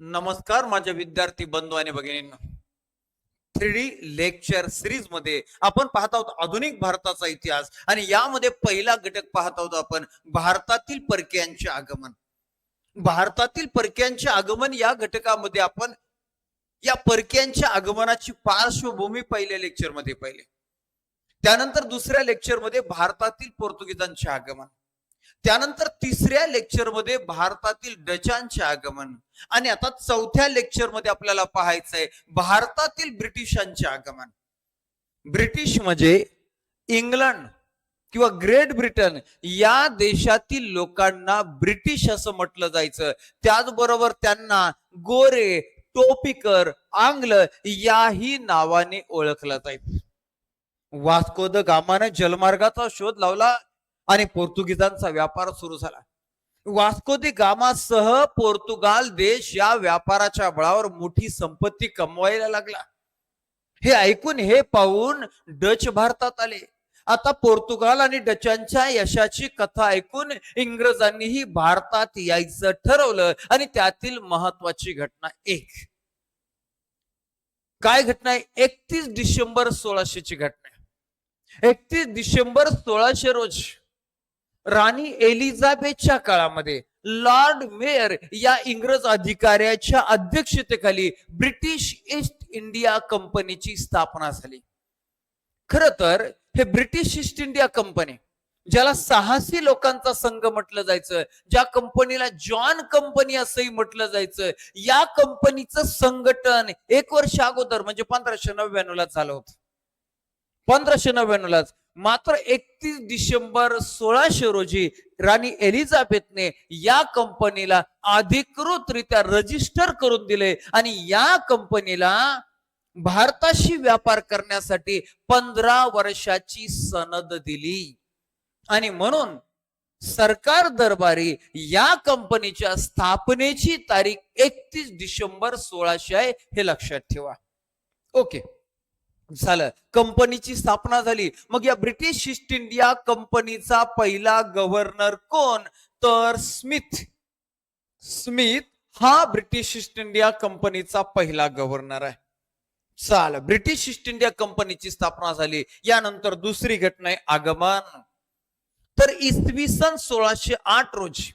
नमस्कार माझ्या विद्यार्थी बंधू आणि भगिनींना. थ्री डी लेक्चर सिरीजमध्ये आपण पाहत आहोत आधुनिक भारताचा इतिहास आणि यामध्ये पहिला घटक पाहत आहोत आपण भारतातील परक्यांचे आगमन. भारतातील परक्यांचे आगमन या घटकामध्ये आपण या परक्यांच्या आगमनाची पार्श्वभूमी पहिल्या लेक्चरमध्ये पाहिले. त्यानंतर दुसऱ्या लेक्चरमध्ये भारतातील पोर्तुगीजांचे आगमन. त्यानंतर तिसऱ्या लेक्चरमध्ये भारतातील डचांचे आगमन. आणि आता चौथ्या लेक्चरमध्ये आपल्याला पाहायचं आहे भारतातील ब्रिटिशांचे आगमन. ब्रिटिश म्हणजे इंग्लंड किंवा ग्रेट ब्रिटन या देशातील लोकांना ब्रिटिश असं म्हटलं जायचं. त्याचबरोबर त्यांना गोरे टोपीकर आंग्ल याही नावाने ओळखलं जायचं. वास्को द गामाने जलमार्गाचा शोध लावला. आणि पोर्तुगीजांचा व्यापार सुरू झाला. वास्को दि गामासह पोर्तुगाल देश या व्यापाराच्या बळावर मोठी संपत्ती कमवायला लागला. हे ऐकून हे पाहून डच भारतात आले. आता पोर्तुगाल आणि डचांच्या यशाची कथा ऐकून इंग्रजांनीही भारतात यायचं ठरवलं आणि त्यातील महत्वाची घटना एक. काय घटना? आहे एकतीस डिसेंबर सोळाशेची घटना. एकतीस डिसेंबर सोळाशे रोज राणी एलिझाबेथच्या काळामध्ये लॉर्ड मेयर या इंग्रज अधिकाऱ्याच्या अध्यक्षतेखाली ब्रिटिश ईस्ट इंडिया कंपनीची स्थापना झाली. खर तर हे ब्रिटिश ईस्ट इंडिया कंपनी ज्याला साहसी लोकांचा संघ म्हटलं जायचं ज्या कंपनीला जॉन कंपनी असंही म्हटलं जायचं या कंपनीचं संघटन एक वर्ष अगोदर म्हणजे पंधराशे नव्याण्णव ला झालं होतं. पंधराशे नव्याण्णव लाच मात्र एकतीस डिसेंबर सोळाशे रोजी राणी एलिझाबेथने या कंपनीला अधिकृतरित्या रजिस्टर करून दिले. आणि या कंपनीला भारताशी व्यापार करण्यासाठी पंधरा वर्षाची सनद दिली. आणि म्हणून सरकार दरबारी या कंपनीच्या स्थापनेची तारीख एकतीस डिसेंबर सोळाशे आहे हे लक्षात ठेवा. ओके. झालं. कंपनीची स्थापना झाली. मग या ब्रिटिश ईस्ट इंडिया कंपनीचा पहिला गव्हर्नर कोण? तर स्मिथ. स्मिथ हा ब्रिटिश ईस्ट इंडिया कंपनीचा पहिला गव्हर्नर आहे. चाल ब्रिटिश ईस्ट इंडिया कंपनीची स्थापना झाली. यानंतर दुसरी घटना आहे आगमन. तर इसवी सन सोळाशे आठ रोजी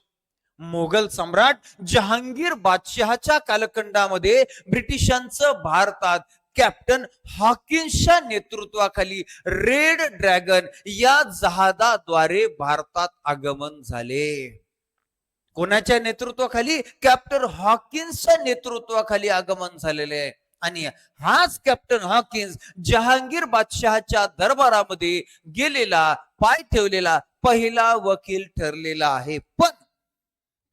मोगल सम्राट जहांगीर बादशहाच्या कालखंडामध्ये ब्रिटिशांचं भारतात कॅप्टन हॉकिन्सच्या नेतृत्वाखाली रेड ड्रॅगन या जहाजाद्वारे भारतात आगमन झाले. कोणाच्या नेतृत्वाखाली? कॅप्टन हॉकिन्सच्या नेतृत्वाखाली आगमन झालेले आहे. आणि हाच कॅप्टन हॉकिन्स जहांगीर बादशहाच्या दरबारामध्ये गेलेला पाय ठेवलेला पहिला वकील ठरलेला आहे. पण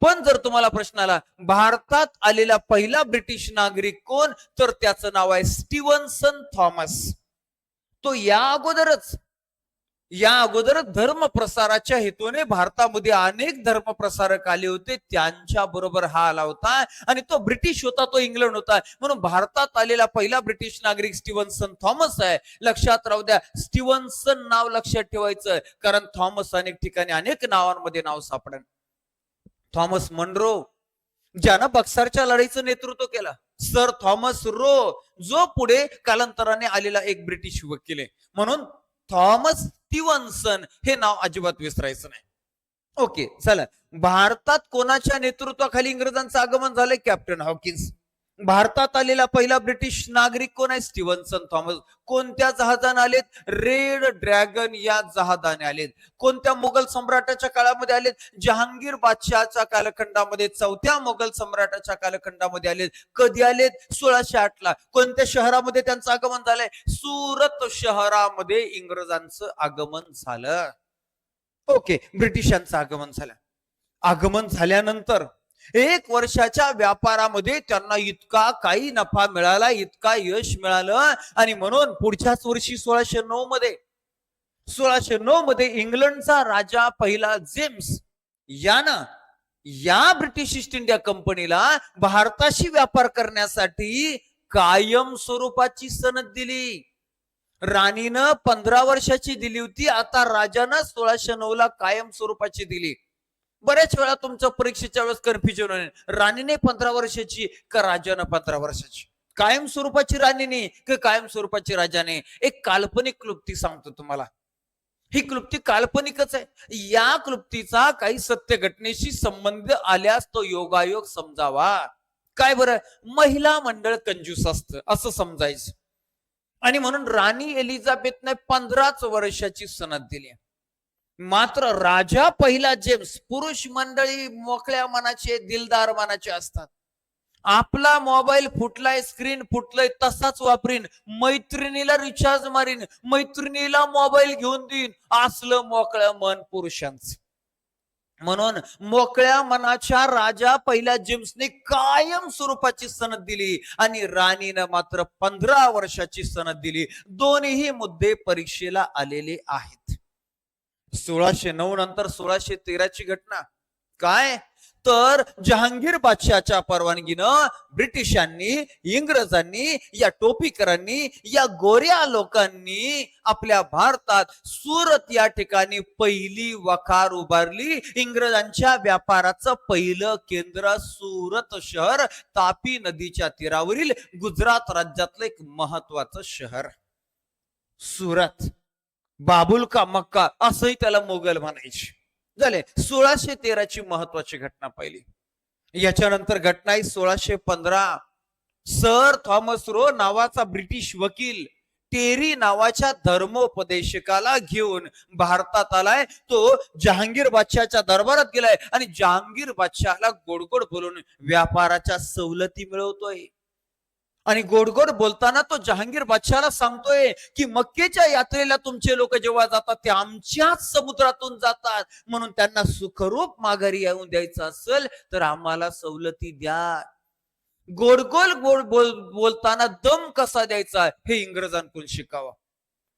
पण जर तुम्हाला प्रश्न आला भारतात आलेला पहिला ब्रिटिश नागरिक कोण? तर त्याचं नाव आहे स्टीवनसन थॉमस. तो या अगोदरच या अगोदर धर्म प्रसाराच्या हेतूने भारतामध्ये अनेक धर्म प्रसारक आले होते. त्यांच्या बरोबर हा आला होता आणि तो ब्रिटिश होता तो इंग्लंड होता. म्हणून भारतात आलेला पहिला ब्रिटिश नागरिक स्टीवनसन थॉमस आहे. लक्षात राहू द्या स्टीवनसन नाव लक्षात ठेवायचं. कारण थॉमस अनेक ठिकाणी अनेक नावांमध्ये नाव सापडेल थॉमस मनरो ज्यानं बक्सरच्या लढाईचं नेतृत्व केलं. सर थॉमस रो जो पुढे कालांतराने आलेला एक ब्रिटिश वकील आहे. म्हणून थॉमस स्टीवन्सन हे नाव अजिबात विसरायचं नाही. ओके चला. भारतात कोणाच्या नेतृत्वाखाली इंग्रजांचं आगमन झालंय? Captain Hawkins. भारतात आलेला पहिला ब्रिटिश नागरिक कोण आहे? Stevenson Thomas. कोणत्या जहाजाने आलेत? रेड ड्रॅगन या जहाजाने आलेत. कोणत्या मुघल सम्राटाच्या काळामध्ये आलेत? जहांगीर बादशहाच्या कालखंडामध्ये चौथ्या मुघल सम्राटाच्या कालखंडामध्ये आलेत. कधी आलेत? सोळाशे आठ ला. कोणत्या शहरामध्ये त्यांचं आगमन झालंय? सुरत शहरामध्ये इंग्रजांचं आगमन झालं. ओके ब्रिटिशांचं आगमन झालं. आगमन झाल्यानंतर एक वर्षाच्या व्यापारामध्ये त्यांना इतका काही नफा मिळाला इतका यश मिळालं आणि म्हणून पुढच्याच वर्षी सोळाशे नऊ मध्ये सोळाशे नऊ मध्ये इंग्लंडचा राजा पहिला जेम्स यानं या ब्रिटिश ईस्ट इंडिया कंपनीला भारताशी व्यापार करण्यासाठी कायम स्वरूपाची सनद दिली. राणीनं पंधरा वर्षाची दिली होती आता राजानं सोळाशे नऊ ला कायम स्वरूपाची दिली. बऱ्याच वेळा तुमच्या परीक्षेच्या वेळेस कन्फ्युजन होईल राणीने पंधरा वर्षाची का राजानं पंधरा वर्षाची? कायम स्वरूपाची राणीने की कायम स्वरूपाची राजाने? एक काल्पनिक क्लुप्ती सांगतो तुम्हाला. ही क्लुप्ती काल्पनिकच आहे. या क्लुप्तीचा काही सत्य घटनेशी संबंध आल्यास तो योगायोग समजावा. काय बरं? महिला मंडळ कंजूस असतं. असं समजायचं. आणि म्हणून राणी एलिझाबेथने पंधराच वर्षाची सनद दिली मात्र राजा पहिला जेम्स पुरुष मंडळी मोकळ्या मनाचे दिलदार मनाचे असतात. आपला मोबाईल फुटलाय स्क्रीन फुटलंय तसाच वापरीन. मैत्रिणीला रिचार्ज मारीन. मैत्रिणीला मोबाईल घेऊन देईन. असलं मोकळं मन पुरुषांच. म्हणून मोकळ्या मनाच्या राजा पहिल्या जेम्सने कायम स्वरूपाची सनद दिली आणि राणीनं मात्र पंधरा वर्षाची सनद दिली. दोन्ही मुद्दे परीक्षेला आलेले आहेत. सोळाशे नऊ नंतर सोळाशे तेराची घटना. काय? तर जहांगीर बादशाच्या परवानगीनं ब्रिटिशांनी इंग्रजांनी या टोपीकरांनी या गोऱ्या लोकांनी आपल्या भारतात सुरत या ठिकाणी पहिली वखार उभारली. इंग्रजांच्या व्यापाराचं पहिलं केंद्र सुरत शहर तापी नदीच्या तीरावरील गुजरात राज्यातलं एक महत्वाचं शहर. सुरत. बाबुल का मक्का असंही त्याला मोगल म्हणायचे. झाले सोळाशे तेराची महत्वाची घटना पाहिली. याच्यानंतर घटना आहे सोळाशे पंधरा. सर थॉमस रो नावाचा ब्रिटिश वकील टेरी नावाच्या धर्मोपदेशकाला घेऊन भारतात आलाय. तो जहांगीर बादशाहच्या दरबारात गेलाय आणि जहांगीर बादशाहला गोडगोड बोलून व्यापाराच्या सवलती मिळवतोय. आणि गोडगोड बोलताना तो जहांगीर बादशाहला सांगतोय की मक्केच्या यात्रेला तुमचे लोक जेव्हा जातात ते आमच्याच समुद्रातून जातात. म्हणून त्यांना सुखरूप माघारी येऊन द्यायचं असेल तर आम्हाला सवलती द्या. गोडगोल गोड बोल बोलताना दम कसा द्यायचा हे इंग्रजांकडून शिकावा.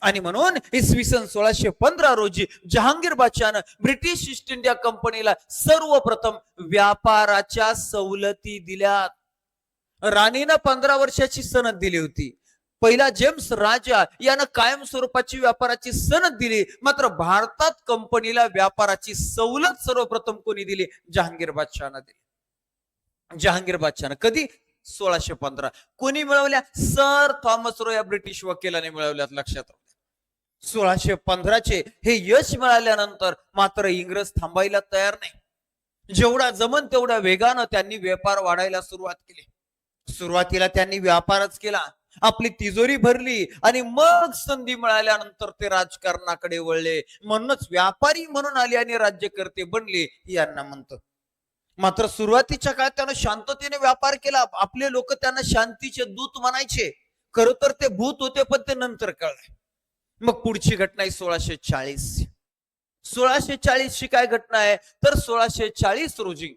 आणि म्हणून इसवी सन सोळाशे पंधरा रोजी जहांगीर बादशाहनं ब्रिटिश ईस्ट इंडिया कंपनीला सर्वप्रथम व्यापाराच्या सवलती दिल्यात. राणीनं पंधरा वर्षाची सनद दिली होती. पहिला जेम्स राजा यानं कायम स्वरूपाची व्यापाराची सनद दिली. मात्र भारतात कंपनीला व्यापाराची सवलत सर्वप्रथम कोणी दिली? जहांगीर बादशहानं दिली. जहांगीर बादशहानं. कधी? सोळाशे पंधरा. कोणी मिळवल्या? सर थॉमस रो या ब्रिटिश वकिलाने मिळवल्यात लक्षात राहू सोळाशे पंधराचे हे यश मिळाल्यानंतर मात्र इंग्रज थांबायला तयार नाही. जेवढा जमन तेवढ्या वेगानं त्यांनी व्यापार वाढायला सुरुवात केली. सुरुवातीला त्यांनी व्यापारच केला. आपली तिजोरी भरली आणि मग संधी मिळाल्यानंतर ते राजकारणाकडे वळले. म्हणूनच व्यापारी म्हणून आले आणि राज्यकर्ते बनले यांना म्हणतो. मात्र सुरुवातीच्या काळात त्यानं शांततेने व्यापार केला. आपले लोक त्यांना शांतीचे दूत म्हणायचे. खर तर ते भूत होते पण ते नंतर कळले. मग पुढची घटना आहे सोळाशे चाळीस. सोळाशे चाळीस ची काय घटना आहे? तर सोळाशे चाळीस रोजी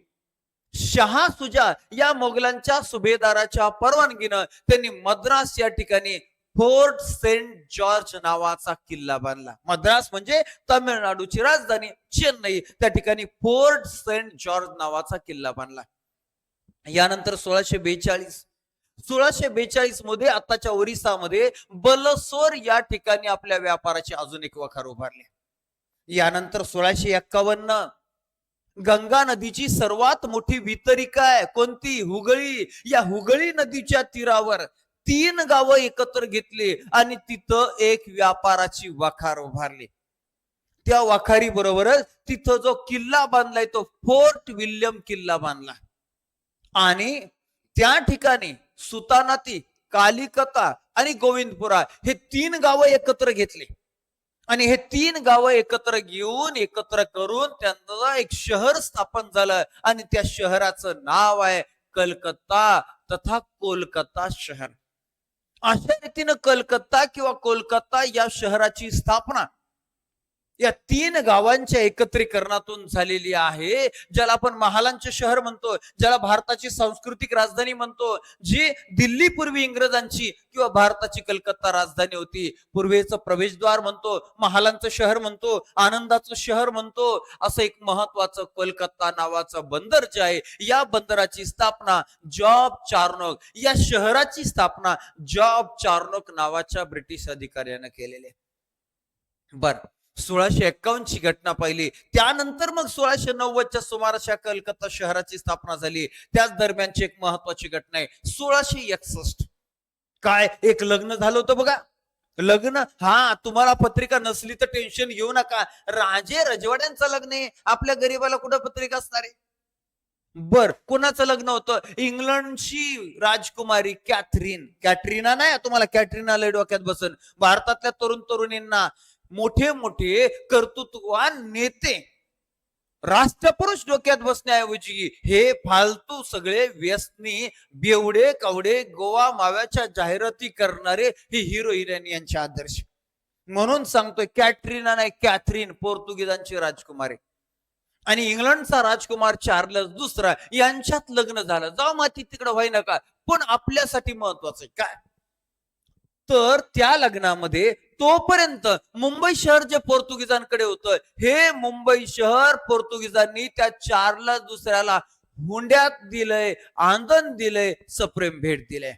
शहा सुजा या मोगलांच्या सुभेदाराच्या परवानगीनं त्यांनी मद्रास या ठिकाणी फोर्ट सेंट जॉर्ज नावाचा किल्ला बांधला. मद्रास म्हणजे तामिळनाडूची राजधानी. चेन्नई त्या ठिकाणी फोर्ट सेंट जॉर्ज नावाचा किल्ला बांधला. यानंतर सोळाशे बेचाळीस सोळाशे बेचाळीसमध्ये आताच्या ओरिसामध्ये बलसोर या ठिकाणी आपल्या व्यापाराचे अजून एक वखार उभारले. यानंतर सोळाशे एक्कावन्न गंगा नदीची सर्वात मोठी वितरिका आहे. कोणती? हुगळी. या हुगळी नदीच्या तीरावर तीन गावं एकत्र घेतली आणि तिथं एक व्यापाराची वाखार उभारली. त्या वाखारी बरोबरच तिथं जो किल्ला बांधलाय तो फोर्ट विल्यम किल्ला बांधला. आणि त्या ठिकाणी सुतानाती कालिकता आणि गोविंदपुरा हे तीन गावं एकत्र घेतली. आणि हे तीन गावं एकत्र घेऊन एकत्र करून त्यांचं एक शहर स्थापन झालं. आणि त्या शहराचं नाव आहे कलकत्ता तथा कोलकाता शहर. अशा रीतीनं कलकत्ता किंवा कोलकाता या शहराची स्थापना या तीन गावांच्या एकत्रीकरणातून झालेली आहे ज्याला आपण महालांचे शहर म्हणतो ज्याला भारताची सांस्कृतिक राजधानी म्हणतो जी दिल्ली पूर्वी इंग्रजांची किंवा भारताची कलकत्ता राजधानी होती. पूर्वेचं प्रवेशद्वार म्हणतो महालांचं शहर म्हणतो आनंदाचं शहर म्हणतो असं एक महत्वाचं कोलकाता नावाचं बंदर जे आहे या बंदराची स्थापना जॉब चार्नोक या शहराची स्थापना जॉब चार्नोक नावाच्या ब्रिटिश अधिकाऱ्यानं केलेली आहे. बर. सोळाशे एक्कावन्न ची घटना पाहिली. त्यानंतर मग सोळाशे नव्वदच्या सुमारास कलकत्ता शहराची स्थापना झाली. त्याच दरम्यानची एक महत्वाची घटना आहे. सोळाशे एकसष्ट. काय? एक लग्न झालं होतं बघा. लग्न? हा तुम्हाला पत्रिका नसली तर टेन्शन घेऊ नका. राजे रजवाड्यांचं लग्न आहे. आपल्या गरीबाला कुठं पत्रिका असणार आहे? बर कोणाचं लग्न होतं? इंग्लंडची राजकुमारी कॅथरीन. कॅटरीना नाही? तुम्हाला कॅटरीना लय डोक्यात बसन. भारतातल्या तरुण तरुणींना मोठे मोठे कर्तृत्ववान नेते. राष्ट्रपुरुष डोक्यात बसण्याऐवजी हे फालतू सगळे व्यसनी बेवडे कवडे गोवा माव्याच्या जाहिराती करणारे हे हिरो हिरेन यांचे आदर्श. म्हणून सांगतोय कॅटरीना नाही कॅथरीन पोर्तुगीजांची राजकुमारी आणि इंग्लंडचा राजकुमार चार्लस दुसरा यांच्यात लग्न झालं. जाऊ माती तिकडे व्हाय नका. पण आपल्यासाठी महत्वाचं आहे. काय? तर त्या लग्नामध्ये तोपर्यंत मुंबई शहर जे पोर्तुगीजांकडे होतं हे मुंबई शहर पोर्तुगीजांनी त्या चारला दुसऱ्याला हुंड्यात दिलंय आंदन दिलंय सप्रेम भेट दिलंय.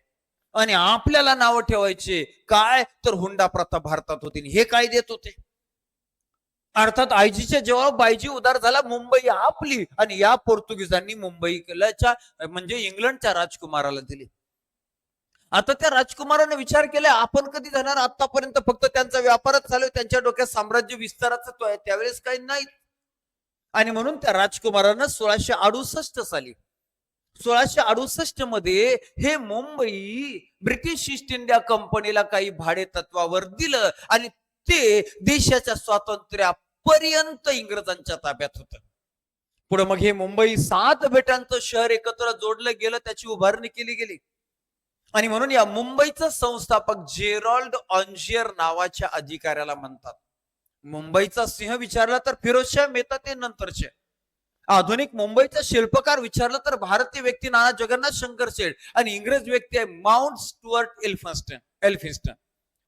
आणि आपल्याला नावं ठेवायचे काय? तर हुंडा प्रथा भारतात होती हे काय देत होते? अर्थात आयजीच्या जेव्हा बायजी उदार झाला मुंबई आपली आणि या पोर्तुगीजांनी मुंबईच्या म्हणजे इंग्लंडच्या राजकुमाराला दिली. आता त्या राजकुमाराने विचार केला आपण कधी जाणार? आतापर्यंत फक्त त्यांचा व्यापारच चालू त्यांच्या डोक्यात साम्राज्य विस्ताराचा तो आहे त्यावेळेस काही नाही. आणि म्हणून त्या राजकुमारानं सोळाशे अडुसष्ट साली सोळाशे अडुसष्टमध्ये हे मुंबई ब्रिटिश ईस्ट इंडिया कंपनीला काही भाडे तत्वावर दिलं आणि ते देशाच्या स्वातंत्र्यापर्यंत इंग्रजांच्या ताब्यात होत. पुढे मग हे मुंबई सात बेटांचं शहर एकत्र जोडलं गेलं त्याची उभारणी केली गेली. आणि म्हणून या मुंबईचा संस्थापक जेरॉल्ड ऑन्जियर नावाच्या अधिकाऱ्याला म्हणतात. मुंबईचा सिंह विचारला तर फिरोजशाह मेहता ते नंतरचे. आधुनिक मुंबईचा शिल्पकार विचारला तर भारतीय व्यक्ती नाना जगन्नाथ शंकर शेठ आणि इंग्रज व्यक्ती आहे माउंट स्टुअर्ट एल्फिन्स्टन एल्फिन्स्टन.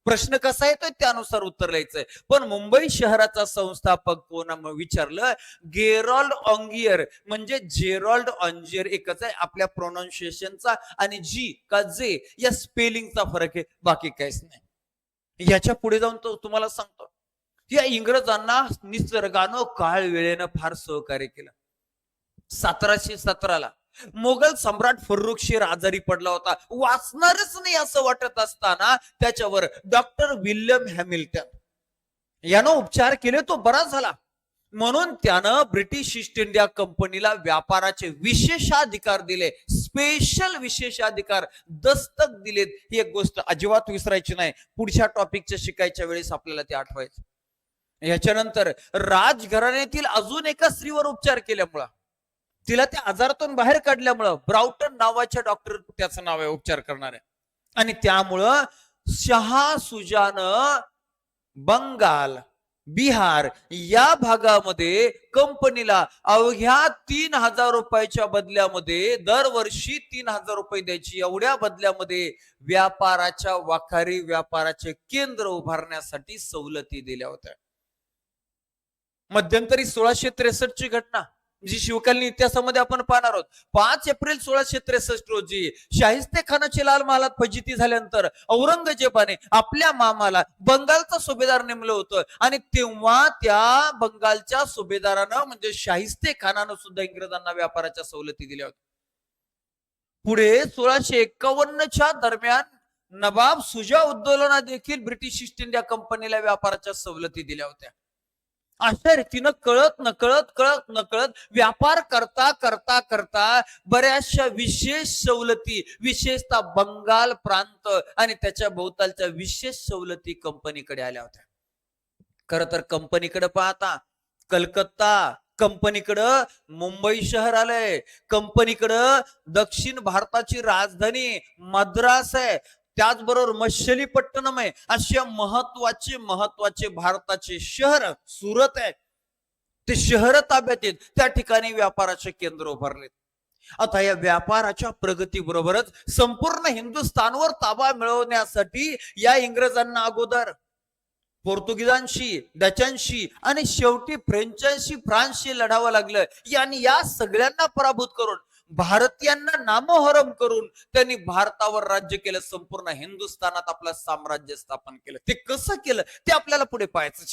प्रश्न कसा येतोय त्यानुसार उत्तर लिहायचंय. पण मुंबई शहराचा संस्थापक कोण विचारलं? गेरॉल्ड ऑंगियर. म्हणजे जेरॉल्ड ऑंजियर एकच आहे आपल्या प्रोनाऊन्सिएशनचा आणि जी का जे या स्पेलिंगचा फरक आहे. बाकी काहीच नाही. याच्यापुढे जाऊन तो तुम्हाला सांगतो. या इंग्रजांना निसर्गानं काळ वेळेनं फार सहकार्य केलं. सतराशे सतराला मोगल सम्राट फर्रुखशीर आजारी पडला होता. वाचणारच नाही असं वाटत असताना त्याच्यावर डॉक्टर विल्यम हॅमिल्टन यानं उपचार केले तो बरा झाला. म्हणून त्यानं ब्रिटिश ईस्ट इंडिया कंपनीला व्यापाराचे विशेषाधिकार दिले. स्पेशल विशेषाधिकार दस्तक दिलेत. ही एक गोष्ट अजिबात विसरायची नाही. पुढच्या टॉपिकच्या शिकायच्या वेळेस आपल्याला ते आठवायचं. याच्यानंतर राजघराण्यातील अजून एका स्त्रीवर उपचार केल्यामुळं तिला त्या आजारातून बाहेर काढल्यामुळं ब्राउटन नावाच्या डॉक्टर त्याचं नाव आहे उपचार करणारे. आणि त्यामुळं शहा सुजान बंगाल बिहार या भागामध्ये कंपनीला अवघ्या तीन हजार रुपयाच्या बदल्यामध्ये दरवर्षी तीन हजार रुपये द्यायची. एवढ्या बदल्यामध्ये व्यापाराच्या वाखारी व्यापाराचे केंद्र उभारण्यासाठी सवलती दिल्या होत्या. मध्यंतरी सोळाशे त्रेसष्ट ची घटना. जी शिवकालीन इतिहासामध्ये आपण पाहणार आहोत. पाच एप्रिल सोळाशे त्रेसष्ट रोजी शाहिस्ते खानाची लाल महालात फजिती झाल्यानंतर औरंगजेबाने आपल्या मामाला बंगालचा सुभेदार नेमलं होतं. आणि तेव्हा त्या बंगालच्या सुभेदारानं म्हणजे शाहिस्ते खानानं सुद्धा इंग्रजांना व्यापाराच्या सवलती दिल्या होत्या. पुढे सोळाशे एकावन्नच्या दरम्यान नवाब सुजा उद्दोलना देखील ब्रिटिश ईस्ट इंडिया कंपनीला व्यापाराच्या सवलती दिल्या होत्या. अशा रीतीनं कळत नकळत कळत नकळत व्यापार करता करता करता बऱ्याचशा विशेष सवलती विशेषतः बंगाल प्रांत आणि त्याच्या भोवतालच्या विशेष सवलती कंपनीकडे आल्या होत्या. खर तर कंपनीकडे पाहता कलकत्ता कंपनीकडं मुंबई शहर आलंय. कंपनीकडं दक्षिण भारताची राजधानी मद्रास आहे. त्याचबरोबर मच्छलीपट्टणम आहे. अशा महत्त्वाचे महत्त्वाचे भारताचे शहर सुरत आहे. ते शहर ताब्यात आहेत. त्या ठिकाणी व्यापाराचे केंद्र उभारलेत. आता या व्यापाराच्या प्रगतीबरोबरच संपूर्ण हिंदुस्थानवर ताबा मिळवण्यासाठी या इंग्रजांना अगोदर पोर्तुगीजांशी डचांशी आणि शेवटी फ्रेंचांशी फ्रान्सशी लढावं लागलं. आणि या सगळ्यांना पराभूत करून भारतीयांना नामोहरम करून त्यांनी भारतावर राज्य केलं संपूर्ण हिंदुस्थानात आपलं साम्राज्य स्थापन केलं. ते कसं केलं? ते आपल्याला पुढे पाहायचं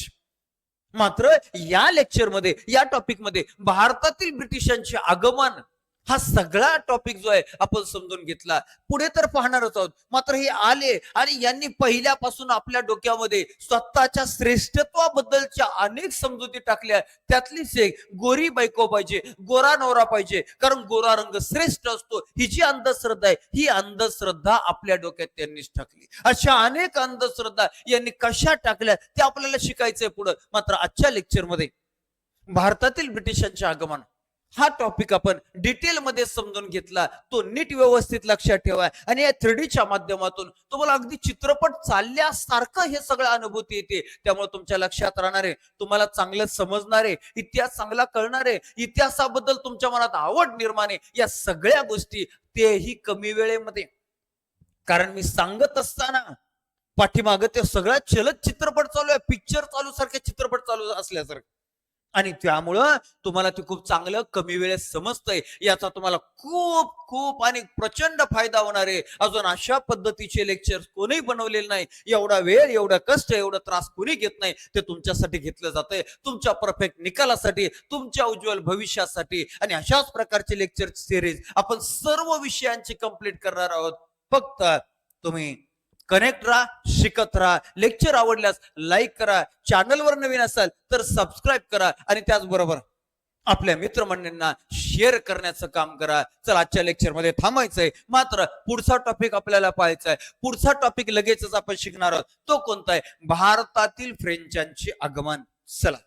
मात्र या लेक्चरमध्ये या टॉपिकमध्ये भारतातील ब्रिटिशांचे आगमन हा सगळा टॉपिक जो आहे आपण समजून घेतला. पुढे तर पाहणारच आहोत. मात्र हे आले आणि यांनी पहिल्यापासून आपल्या डोक्यामध्ये स्वतःच्या श्रेष्ठत्वाबद्दलच्या अनेक समजुती टाकल्या त्यातलीच एक गोरी बायको पाहिजे गोरा नवरा पाहिजे. कारण गोरा रंग श्रेष्ठ असतो. ही जी अंधश्रद्धा आहे ही अंधश्रद्धा आपल्या डोक्यात त्यांनीच टाकली. अशा अनेक अंधश्रद्धा यांनी कशा टाकल्या ते आपल्याला शिकायचंय पुढं. मात्र आजच्या लेक्चरमध्ये भारतातील ब्रिटिशांचे आगमन हा टॉपिक आपण डिटेल मध्ये समजून घेतला. तो नीट व्यवस्थित लक्षात ठेवा. आणि या थ्रीडीच्या माध्यमातून तुम्हाला अगदी चित्रपट चालल्यासारखं हे सगळं अनुभूती येते. त्यामुळे तुमच्या लक्षात राहणारे तुम्हाला चांगलं समजणारे इतिहास चांगला कळणारे इतिहासाबद्दल तुमच्या मनात आवड निर्माण आहे. या सगळ्या गोष्टी तेही कमी वेळेमध्ये. कारण मी सांगत असताना पाठीमागं ते सगळ्या चलत चित्रपट चालू आहे. पिक्चर चालू सारखे चित्रपट चालू असल्यासारखे. आणि त्यामुळं तुम्हाला ते खूप चांगलं कमी वेळेत समजतंय. याचा तुम्हाला खूप खूप आणि प्रचंड फायदा होणार आहे. अजून अशा पद्धतीचे लेक्चर कोणी बनवलेले नाही. एवढा वेळ एवढा कष्ट एवढा त्रास कोणी घेत नाही. ते तुमच्यासाठी घेतलं जातंय. तुमच्या परफेक्ट निकालासाठी तुमच्या उज्ज्वल भविष्यासाठी आणि अशाच प्रकारचे लेक्चर सिरीज आपण सर्व विषयांची कंप्लीट करणार आहोत. फक्त तुम्ही कनेक्ट राहा शिकत राहा. लेक्चर आवडल्यास लाईक करा. चॅनलवर नवीन असाल तर सबस्क्राईब करा आणि त्याचबरोबर आपल्या मित्रमंडळींना शेअर करण्याचं काम करा. चल आजच्या लेक्चरमध्ये थांबायचंय. मात्र पुढचा टॉपिक आपल्याला पाहायचा आहे पुढचा टॉपिक लगेचच आपण शिकणार आहोत. तो कोणता आहे भारतातील फ्रेंचांचे आगमन. चला.